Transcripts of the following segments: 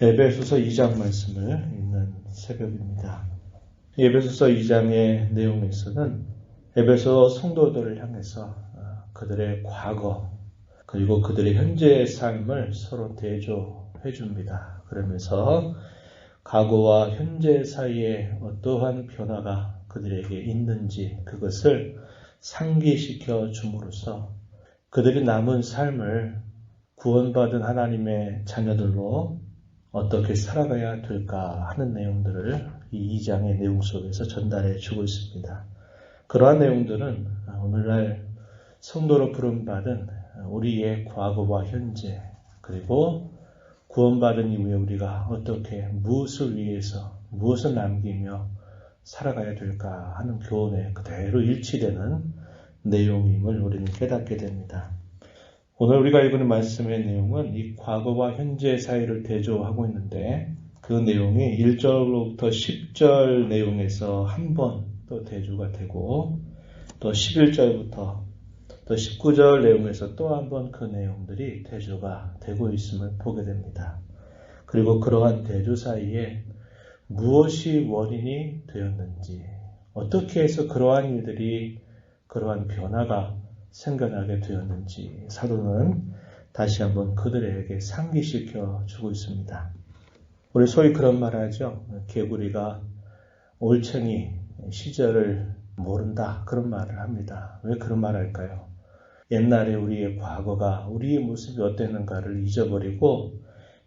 에베소서 2장 말씀을 읽는 새벽입니다. 에베소서 2장의 내용에서는 에베소 성도들을 향해서 어, 그들의 과거 그리고 그들의 현재의 삶을 서로 대조해 줍니다. 그러면서 과거와 현재 사이에 어떠한 변화가 그들에게 있는지 그것을 상기시켜 줌으로써 그들이 남은 삶을 구원받은 하나님의 자녀들로 어떻게 살아가야 될까 하는 내용들을 이 2장의 내용 속에서 전달해 주고 있습니다. 그러한 내용들은 오늘날 성도로 부름받은 우리의 과거와 현재 그리고 구원받은 이후에 우리가 어떻게 무엇을 위해서 무엇을 남기며 살아가야 될까 하는 교훈에 그대로 일치되는 내용임을 우리는 깨닫게 됩니다. 오늘 우리가 읽은 말씀의 내용은 이 과거와 현재 사이를 대조하고 있는데 그 내용이 1절로부터 10절 내용에서 한 번 또 대조가 되고 또 11절부터 또 19절 내용에서 또 한 번 그 내용들이 대조가 되고 있음을 보게 됩니다. 그리고 그러한 대조 사이에 무엇이 원인이 되었는지 어떻게 해서 그러한 일들이 그러한 변화가 생겨나게 되었는지 사도는 다시 한번 그들에게 상기시켜 주고 있습니다. 우리 소위 그런 말 하죠. 개구리가 올챙이 시절을 모른다. 그런 말을 합니다. 왜 그런 말 할까요? 옛날에 우리의 과거가 우리의 모습이 어땠는가를 잊어버리고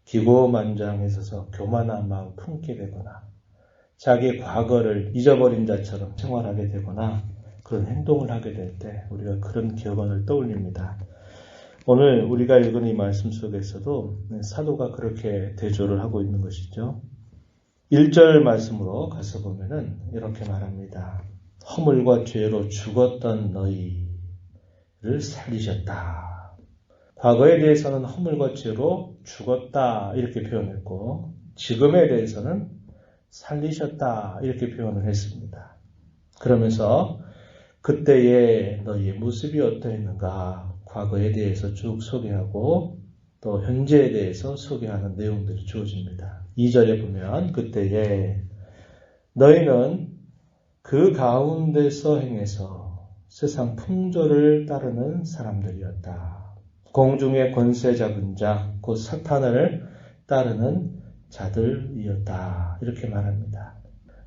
기고만장해서 교만한 마음 품게 되거나 자기의 과거를 잊어버린 자처럼 생활하게 되거나 그런 행동을 하게 될 때 우리가 그런 기억원을 떠올립니다. 오늘 우리가 읽은 이 말씀 속에서도 사도가 그렇게 대조를 하고 있는 것이죠. 1절 말씀으로 가서 보면은 이렇게 말합니다. 허물과 죄로 죽었던 너희를 살리셨다. 과거에 대해서는 허물과 죄로 죽었다 이렇게 표현했고 지금에 대해서는 살리셨다 이렇게 표현을 했습니다. 그러면서 그때의 너희의 모습이 어떠했는가 과거에 대해서 쭉 소개하고 또 현재에 대해서 소개하는 내용들이 주어집니다. 2절에 보면 그때에 너희는 그 가운데서 행해서 세상 풍조를 따르는 사람들이었다. 공중의 권세 잡은 자, 곧 사탄을 따르는 자들이었다. 이렇게 말합니다.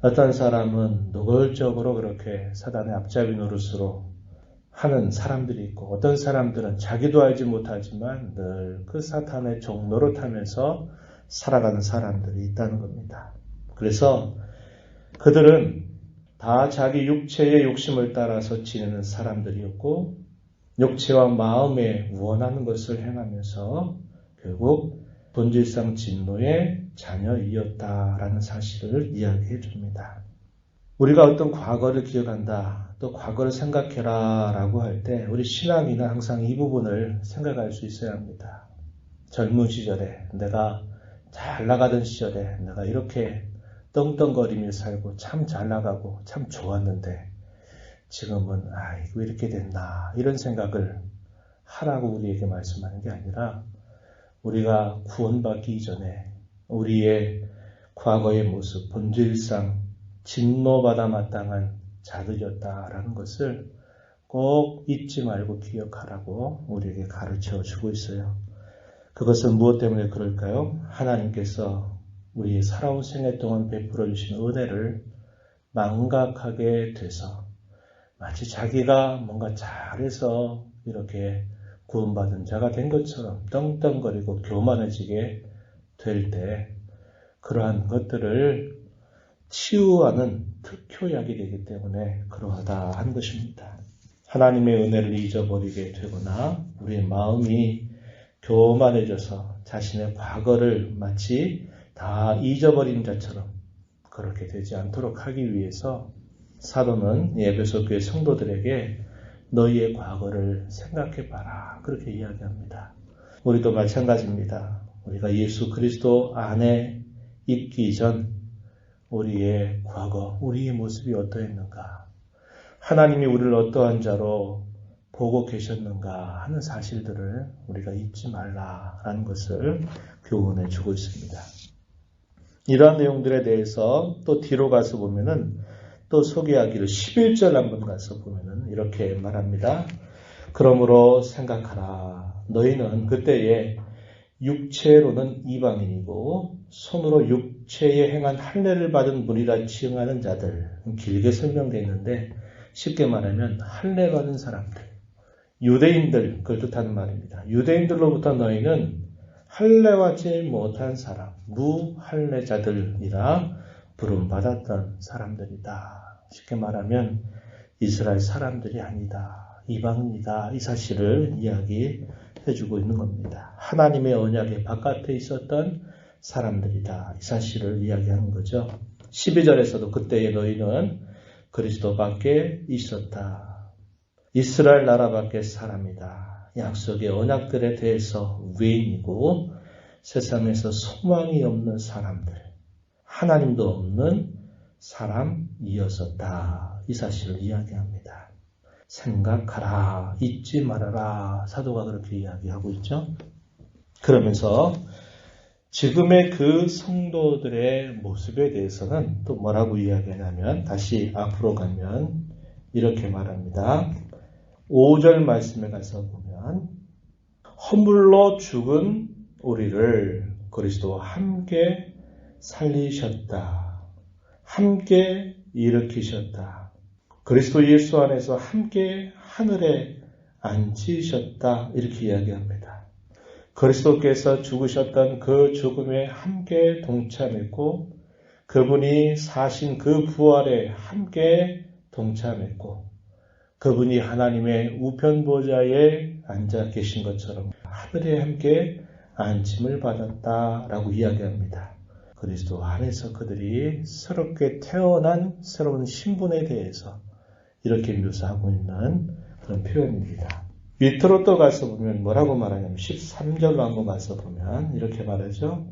어떤 사람은 노골적으로 그렇게 사단의 앞잡이 노릇으로 하는 사람들이 있고 어떤 사람들은 자기도 알지 못하지만 늘 그 사탄의 종로를 타면서 살아가는 사람들이 있다는 겁니다. 그래서 그들은 다 자기 육체의 욕심을 따라서 지내는 사람들이었고 육체와 마음에 원하는 것을 행하면서 결국 본질상 진노의 자녀이었다라는 사실을 이야기해 줍니다. 우리가 어떤 과거를 기억한다, 또 과거를 생각해라 라고 할 때 우리 신앙인은 항상 이 부분을 생각할 수 있어야 합니다. 젊은 시절에 내가 잘 나가던 시절에 내가 이렇게 떵떵거리며 살고 참 잘 나가고 참 좋았는데 지금은 아, 이거 왜 이렇게 됐나 이런 생각을 하라고 우리에게 말씀하는 게 아니라 우리가 구원받기 이전에 우리의 과거의 모습, 본질상 진노받아 마땅한 자들이었다라는 것을 꼭 잊지 말고 기억하라고 우리에게 가르쳐 주고 있어요. 그것은 무엇 때문에 그럴까요? 하나님께서 우리의 살아온 생애 동안 베풀어 주신 은혜를 망각하게 돼서 마치 자기가 뭔가 잘해서 이렇게 구원받은 자가 된 것처럼 떵떵거리고 교만해지게 될 때 그러한 것들을 치유하는 특효약이 되기 때문에 그러하다 한 것입니다. 하나님의 은혜를 잊어버리게 되거나 우리의 마음이 교만해져서 자신의 과거를 마치 다 잊어버린 자처럼 그렇게 되지 않도록 하기 위해서 사도는 예배소 교회 성도들에게 너희의 과거를 생각해 봐라. 그렇게 이야기합니다. 우리도 마찬가지입니다. 우리가 예수 그리스도 안에 있기 전 우리의 과거, 우리의 모습이 어떠했는가, 하나님이 우리를 어떠한 자로 보고 계셨는가 하는 사실들을 우리가 잊지 말라라는 것을 교훈해 주고 있습니다. 이러한 내용들에 대해서 또 뒤로 가서 보면은 또 소개하기를 11절 한번 가서 보면은 이렇게 말합니다. 그러므로 생각하라. 너희는 그때에 육체로는 이방인이고 손으로 육체에 행한 할례를 받은 물이라 지응하는 자들 길게 설명되어 있는데 쉽게 말하면 할례 받은 사람들 유대인들 그걸 뜻하는 말입니다. 유대인들로부터 너희는 할례하지 못한 사람 무할례자들이라 부름받았던 사람들이다. 쉽게 말하면 이스라엘 사람들이 아니다. 이방인이다. 이 사실을 이야기해주고 있는 겁니다. 하나님의 언약의 바깥에 있었던 사람들이다. 이 사실을 이야기하는 거죠. 12절에서도 그때의 너희는 그리스도 밖에 있었다. 이스라엘 나라 밖의 사람이다. 약속의 언약들에 대해서 외인이고 세상에서 소망이 없는 사람들, 하나님도 없는 사람이었었다. 이 사실을 이야기합니다. 생각하라, 잊지 말아라. 사도가 그렇게 이야기하고 있죠. 그러면서 지금의 그 성도들의 모습에 대해서는 또 뭐라고 이야기하냐면 다시 앞으로 가면 이렇게 말합니다. 5절 말씀에 가서 보면 허물로 죽은 우리를 그리스도와 함께 살리셨다. 함께 일으키셨다. 그리스도 예수 안에서 함께 하늘에 앉히셨다. 이렇게 이야기합니다. 그리스도께서 죽으셨던 그 죽음에 함께 동참했고 그분이 사신 그 부활에 함께 동참했고 그분이 하나님의 우편 보좌에 앉아 계신 것처럼 하늘에 함께 안침을 받았다라고 이야기합니다. 그리스도 안에서 그들이 새롭게 태어난 새로운 신분에 대해서 이렇게 묘사하고 있는 그런 표현입니다. 밑으로 또 가서 보면 뭐라고 말하냐면 13절로 한번 가서 보면 이렇게 말하죠.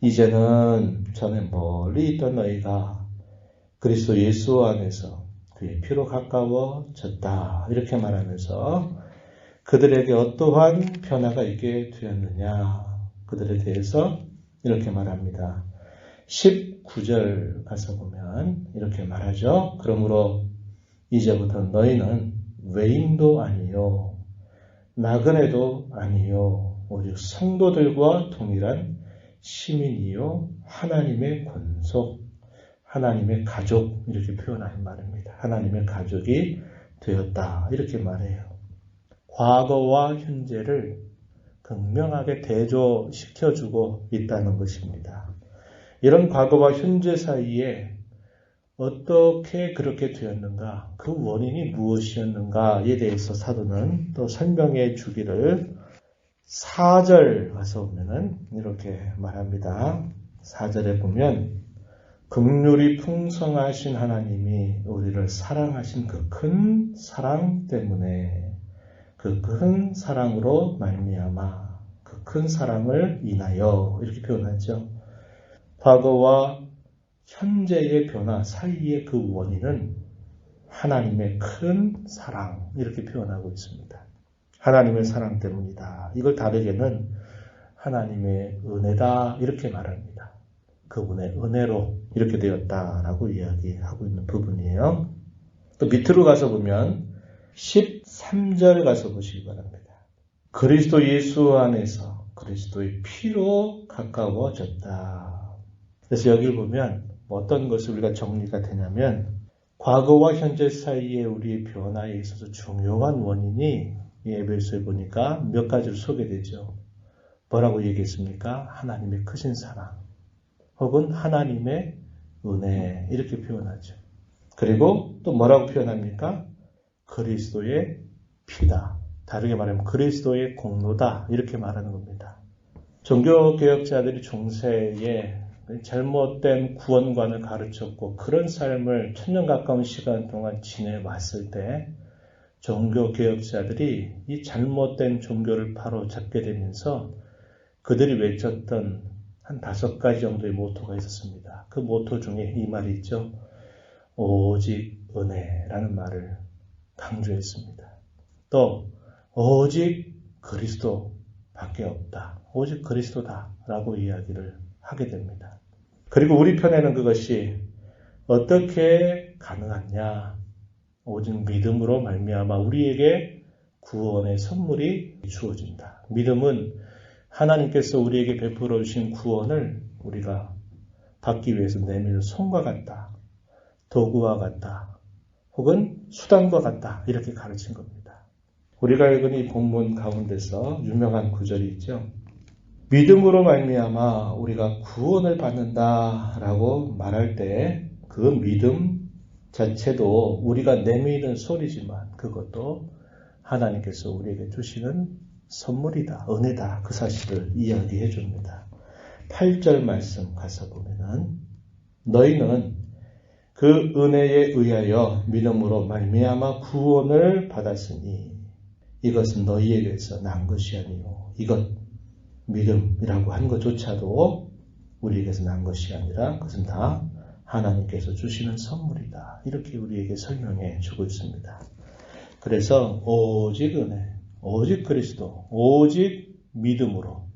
이제는 전에 멀리 있던 너희가 그리스도 예수 안에서 그의 피로 가까워졌다. 이렇게 말하면서 그들에게 어떠한 변화가 있게 되었느냐. 그들에 대해서 이렇게 말합니다. 19절 가서 보면 이렇게 말하죠. 그러므로 이제부터 너희는 외인도 아니요 나그네도 아니요 오직 성도들과 동일한 시민이요 하나님의 권속 하나님의 가족 이렇게 표현하는 말입니다. 하나님의 가족이 되었다 이렇게 말해요. 과거와 현재를 극명하게 대조시켜주고 있다는 것입니다. 이런 과거와 현재 사이에 어떻게 그렇게 되었는가, 그 원인이 무엇이었는가에 대해서 사도는 또 설명해 주기를 4절 가서 보면은 이렇게 말합니다. 4절에 보면 극률이 풍성하신 하나님이 우리를 사랑하신 그 큰 사랑 때문에 그 큰 사랑으로 말미암아 그 큰 사랑을 인하여 이렇게 표현하죠. 과거와 현재의 변화 사이의 그 원인은 하나님의 큰 사랑 이렇게 표현하고 있습니다. 하나님의 사랑 때문이다. 이걸 다르게는 하나님의 은혜다 이렇게 말합니다. 그분의 은혜로 이렇게 되었다라고 이야기하고 있는 부분이에요. 또 밑으로 가서 보면 13절 가서 보시기 바랍니다. 그리스도 예수 안에서 그리스도의 피로 가까워졌다. 그래서 여기 보면 어떤 것을 우리가 정리가 되냐면 과거와 현재 사이에 우리의 변화에 있어서 중요한 원인이 에베소에 보니까 몇 가지로 소개되죠. 뭐라고 얘기했습니까? 하나님의 크신 사랑 혹은 하나님의 은혜 이렇게 표현하죠. 그리고 또 뭐라고 표현합니까? 그리스도의 피다. 다르게 말하면 그리스도의 공로다. 이렇게 말하는 겁니다. 종교개혁자들이 중세에 잘못된 구원관을 가르쳤고 그런 삶을 천년 가까운 시간 동안 지내왔을 때 종교 개혁자들이 이 잘못된 종교를 바로 잡게 되면서 그들이 외쳤던 한 다섯 가지 정도의 모토가 있었습니다. 그 모토 중에 이 말이 있죠. 오직 은혜라는 말을 강조했습니다. 또 오직 그리스도 밖에 없다. 오직 그리스도다. 라고 이야기를 하게 됩니다. 그리고 우리 편에는 그것이 어떻게 가능하냐? 오직 믿음으로 말미암아 우리에게 구원의 선물이 주어진다. 믿음은 하나님께서 우리에게 베풀어 주신 구원을 우리가 받기 위해서 내밀는 손과 같다. 도구와 같다. 혹은 수단과 같다. 이렇게 가르친 겁니다. 우리가 읽은 이 본문 가운데서 유명한 구절이 있죠. 믿음으로 말미암아 우리가 구원을 받는다라고 말할 때 그 믿음 자체도 우리가 내미는 소리지만 그것도 하나님께서 우리에게 주시는 선물이다, 은혜다 그 사실을 이야기해 줍니다. 8절 말씀 가서 보면은 너희는 그 은혜에 의하여 믿음으로 말미암아 구원을 받았으니 이것은 너희에게서 난 것이 아니요 이것 믿음이라고 한 것조차도 우리에게서 난 것이 아니라 그것은 다 하나님께서 주시는 선물이다. 이렇게 우리에게 설명해 주고 있습니다. 그래서 오직 은혜, 오직 그리스도, 오직 믿음으로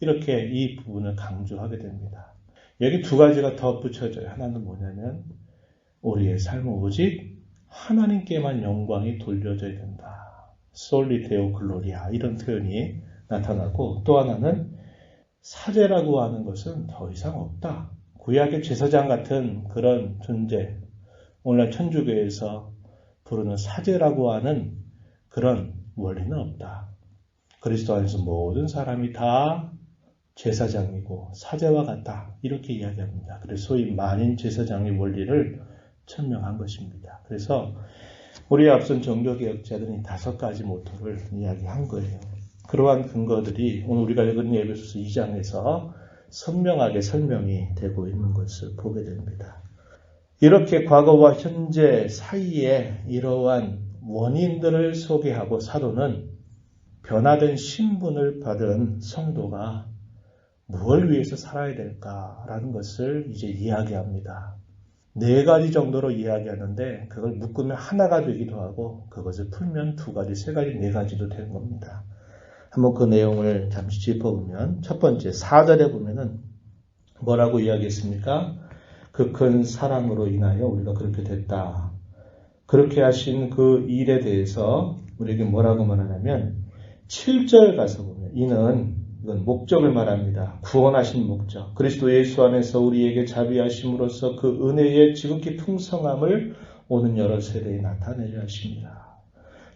이렇게 이 부분을 강조하게 됩니다. 여기 두 가지가 덧붙여져요. 하나는 뭐냐면 우리의 삶은 오직 하나님께만 영광이 돌려져야 된다. 솔리테오 글로리아 이런 표현이 나타나고 또 하나는 사제라고 하는 것은 더 이상 없다. 구약의 제사장 같은 그런 존재, 오늘날 천주교에서 부르는 사제라고 하는 그런 원리는 없다. 그리스도 안에서 모든 사람이 다 제사장이고 사제와 같다. 이렇게 이야기합니다. 그래서 소위 만인 제사장의 원리를 천명한 것입니다. 그래서 우리 앞선 종교개혁자들은 다섯 가지 모토를 이야기한 거예요. 그러한 근거들이 오늘 우리가 읽은 예배소서 2장에서 선명하게 설명이 되고 있는 것을 보게 됩니다. 이렇게 과거와 현재 사이에 이러한 원인들을 소개하고 사도는 변화된 신분을 받은 성도가 무엇을 위해서 살아야 될까라는 것을 이제 이야기합니다. 네 가지 정도로 이야기하는데 그걸 묶으면 하나가 되기도 하고 그것을 풀면 두 가지, 세 가지, 네 가지도 되는 겁니다. 한번 그 내용을 잠시 짚어보면 첫 번째 4절에 보면은 뭐라고 이야기했습니까? 그 큰 사랑으로 인하여 우리가 그렇게 됐다. 그렇게 하신 그 일에 대해서 우리에게 뭐라고 말하냐면 7절 가서 보면 이는 이건 목적을 말합니다. 구원하신 목적. 그리스도 예수 안에서 우리에게 자비하심으로써 그 은혜의 지극히 풍성함을 오는 여러 세대에 나타내려 하십니다.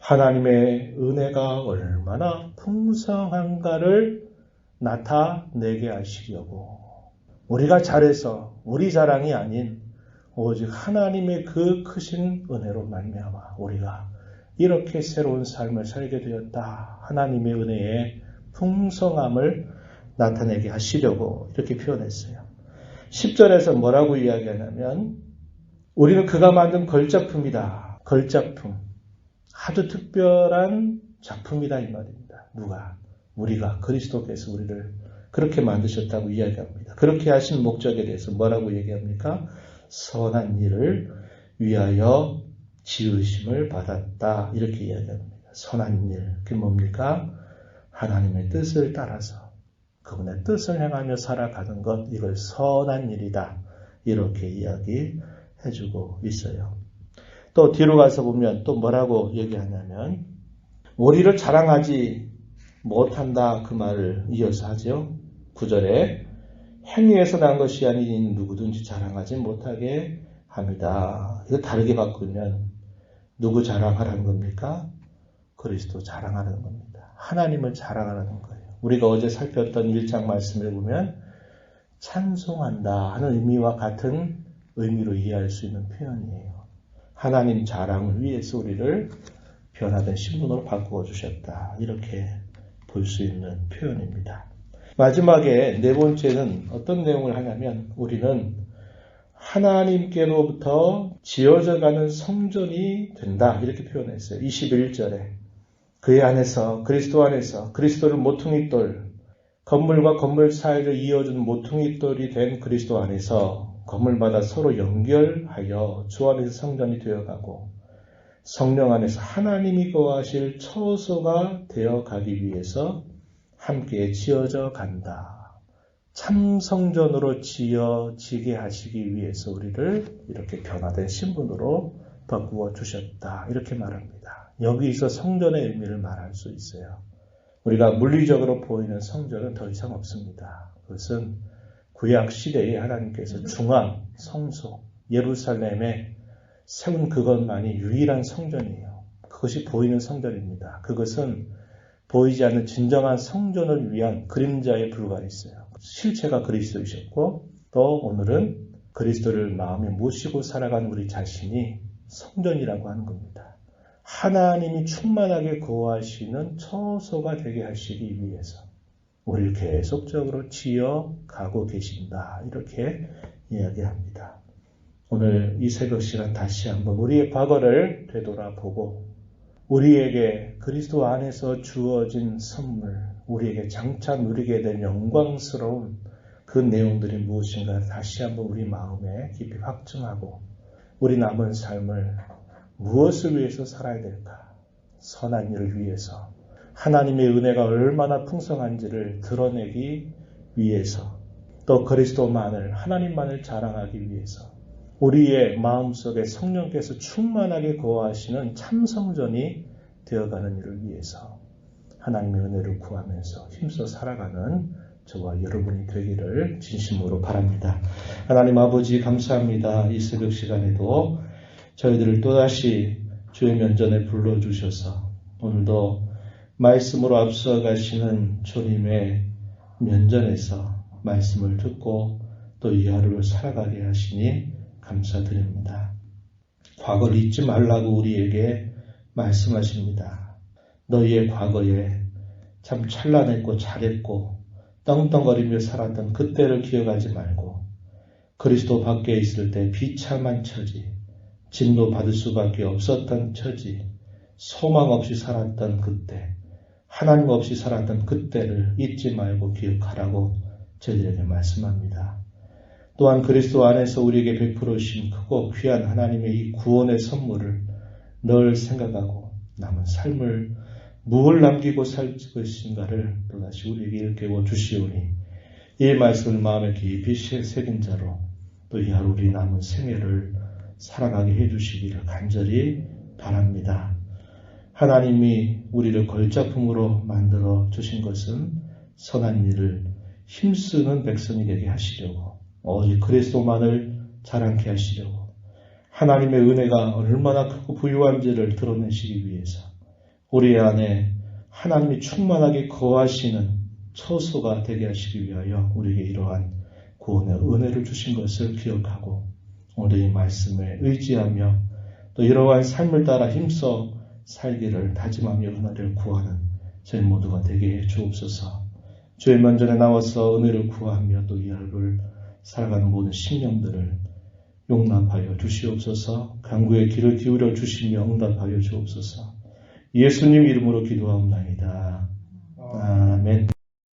하나님의 은혜가 얼마나 풍성한가를 나타내게 하시려고 우리가 잘해서 우리 자랑이 아닌 오직 하나님의 그 크신 은혜로 말미암아 우리가 이렇게 새로운 삶을 살게 되었다. 하나님의 은혜의 풍성함을 나타내게 하시려고 이렇게 표현했어요. 10절에서 뭐라고 이야기하냐면 우리는 그가 만든 걸작품이다. 걸작품. 아주 특별한 작품이다 이 말입니다. 누가? 우리가 그리스도께서 우리를 그렇게 만드셨다고 이야기합니다. 그렇게 하신 목적에 대해서 뭐라고 얘기합니까? 선한 일을 위하여 지으심을 받았다. 이렇게 이야기합니다. 선한 일. 그게 뭡니까? 하나님의 뜻을 따라서 그분의 뜻을 행하며 살아가는 것, 이걸 선한 일이다. 이렇게 이야기해주고 있어요. 또 뒤로 가서 보면 또 뭐라고 얘기하냐면 우리를 자랑하지 못한다 그 말을 이어서 하죠. 9절에 행위에서 난 것이 아닌 누구든지 자랑하지 못하게 합니다. 이거 다르게 바꾸면 누구 자랑하라는 겁니까? 그리스도 자랑하는 겁니다. 하나님을 자랑하는 거예요. 우리가 어제 살폈던 1장 말씀을 보면 찬송한다 하는 의미와 같은 의미로 이해할 수 있는 표현이에요. 하나님 자랑을 위해서 우리를 변화된 신분으로 바꾸어 주셨다. 이렇게 볼 수 있는 표현입니다. 마지막에 네 번째는 어떤 내용을 하냐면 우리는 하나님께로부터 지어져 가는 성전이 된다. 이렇게 표현했어요. 21절에. 그의 안에서, 그리스도 안에서, 그리스도를 모퉁이 돌, 건물과 건물 사이를 이어준 모퉁이 돌이 된 그리스도 안에서 건물마다 서로 연결하여 주 안에서 성전이 되어가고 성령 안에서 하나님이 거하실 처소가 되어 가기 위해서 함께 지어져 간다. 참 성전으로 지어지게 하시기 위해서 우리를 이렇게 변화된 신분으로 바꾸어 주셨다. 이렇게 말합니다. 여기서 성전의 의미를 말할 수 있어요. 우리가 물리적으로 보이는 성전은 더 이상 없습니다. 그것은 구약 시대에 하나님께서 중앙 성소 예루살렘에 세운 그것만이 유일한 성전이에요. 그것이 보이는 성전입니다. 그것은 보이지 않는 진정한 성전을 위한 그림자에 불과했어요. 실체가 그리스도이셨고 또 오늘은 그리스도를 마음에 모시고 살아간 우리 자신이 성전이라고 하는 겁니다. 하나님이 충만하게 거하시는 처소가 되게 하시기 위해서 우리를 계속적으로 지어 가고 계신다. 이렇게 이야기합니다. 오늘 이 새벽 시간 다시 한번 우리의 과거를 되돌아보고 우리에게 그리스도 안에서 주어진 선물, 우리에게 장차 누리게 된 영광스러운 그 내용들이 무엇인가 다시 한번 우리 마음에 깊이 확증하고 우리 남은 삶을 무엇을 위해서 살아야 될까? 선한 일을 위해서 하나님의 은혜가 얼마나 풍성한지를 드러내기 위해서 또 그리스도만을 하나님만을 자랑하기 위해서 우리의 마음속에 성령께서 충만하게 거하시는 참성전이 되어가는 일을 위해서 하나님의 은혜를 구하면서 힘써 살아가는 저와 여러분이 되기를 진심으로 바랍니다. 하나님 아버지 감사합니다. 이 새벽 시간에도 저희들을 또다시 주의 면전에 불러주셔서 오늘도 말씀으로 앞서 가시는 주님의 면전에서 말씀을 듣고 또 이 하루를 살아가게 하시니 감사드립니다. 과거를 잊지 말라고 우리에게 말씀하십니다. 너희의 과거에 참 찬란했고 잘했고 떵떵거리며 살았던 그때를 기억하지 말고 그리스도 밖에 있을 때 비참한 처지, 진노 받을 수밖에 없었던 처지, 소망 없이 살았던 그때, 하나님 없이 살았던 그때를 잊지 말고 기억하라고 저희들에게 말씀합니다. 또한 그리스도 안에서 우리에게 베풀어 주신 크고 귀한 하나님의 이 구원의 선물을 늘 생각하고 남은 삶을 무엇을 남기고 살 것인가를 또다시 우리에게 일깨워 주시오니 이 말씀을 마음에 깊이 새긴 자로 또 이 하루 우리 남은 생애를 살아가게 해주시기를 간절히 바랍니다. 하나님이 우리를 걸작품으로 만들어 주신 것은 선한 일을 힘쓰는 백성이 되게 하시려고 오직 그리스도만을 자랑케 하시려고 하나님의 은혜가 얼마나 크고 부유한지를 드러내시기 위해서 우리 안에 하나님이 충만하게 거하시는 처소가 되게 하시기 위하여 우리에게 이러한 구원의 은혜를 주신 것을 기억하고 오늘 이 말씀에 의지하며 또 이러한 삶을 따라 힘써 살기를 다짐하며 은혜를 구하는 저희 모두가 되게 해 주옵소서. 주의 면전에 나와서 은혜를 구하며 또 이 하루를 살아가는 모든 심령들을 용납하여 주시옵소서. 강구의 길을 기울여 주시며 응답하여 주옵소서. 예수님 이름으로 기도하옵나이다. 아멘.